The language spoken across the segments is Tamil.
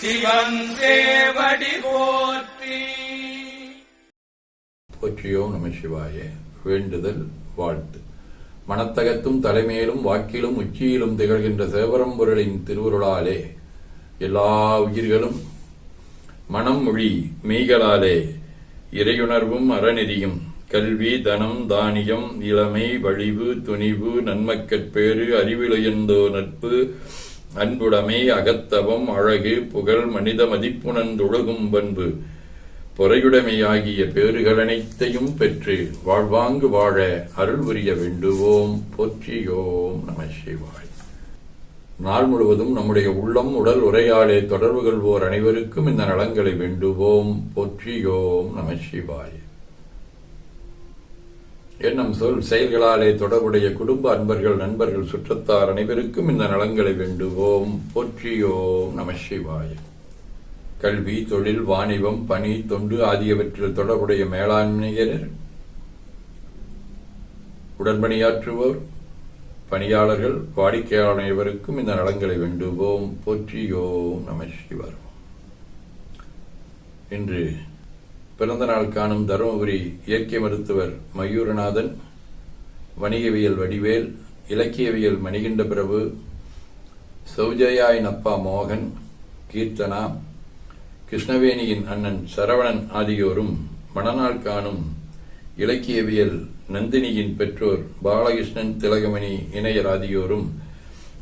சிவன் சேவடி போற்றி. போற்றியோ நம சிவாய வேண்டுதல் வாழ்த்து. மனத்தகத்தும் தலைமையிலும் வாக்கிலும் உச்சியிலும் திகழ்கின்ற சேவரம்பொருளின் திருவுருளாலே எல்லா உயிர்களும் மனம் மொழி மெய்களாலே இறையுணர்வும் அறநெறியும் கல்வி தனம் தானியம் இளமை வழிவு துணிவு நன்மக்கட்பேறு அறிவிலையந்தோ நட்பு அன்புடைமை அகத்தவம் அழகு புகழ் மனித மதிப்புணர்ந்தொழுகும் பண்பு. பொறையுடைமையாகிய பேறுகளனைத்தையும் பெற்று வாழ்வாங்கு வாழ அருள் புரிய வேண்டுவோம். போற்றியோம் நம சிவாய். நாள் முழுவதும் நம்முடைய உள்ளம் உடல் உரையாடே தொடர்பு கொள்வோர் அனைவருக்கும் இந்த நலங்களை வேண்டுவோம். போற்றியோம் நம சிவாய். என்னும் சொல் செயல்களாலே தொடர்புடைய குடும்ப அன்பர்கள் நண்பர்கள் சுற்றத்தார் அனைவருக்கும் இந்த நலங்களை வேண்டுவோம். போற்றியோம் நம சிவாய. கல்வி தொழில் வாணிபம் பணி தொண்டு ஆகியவற்றில் தொடர்புடைய மேலாண்மையர் உடன்பணியாற்றுவோர் பணியாளர்கள் வாடிக்கையாளர் அனைவருக்கும் இந்த நலங்களை வேண்டுவோம். போற்றியோம் நம சிவார் இன்று பிறந்த நாள் காணும் தருமபுரி இயற்கை மருத்துவர் மயூரநாதன் வணிகவியல் வடிவேல் இலக்கியவியல் மணிகண்ட பிரபு சௌஜயாய் நப்பா மோகன் கீர்த்தனா கிருஷ்ணவேணியின் அண்ணன் சரவணன் ஆகியோரும் மணநாள் காணும் இலக்கியவியல் நந்தினியின் பெற்றோர் பாலகிருஷ்ணன் திலகமணி இணையர் ஆகியோரும்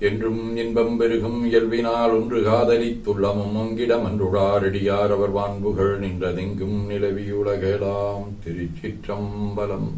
என்றும் இன்பம் பெருகும் இயல்பினால் ஒன்று காதலித்துள்ளமும் அங்கிடம் அன்றுடாரடியார் அவர் வான்புகள் நின்றதெங்கும் நிலவியுலகலாம் திருச்சிற்றம்பலம்.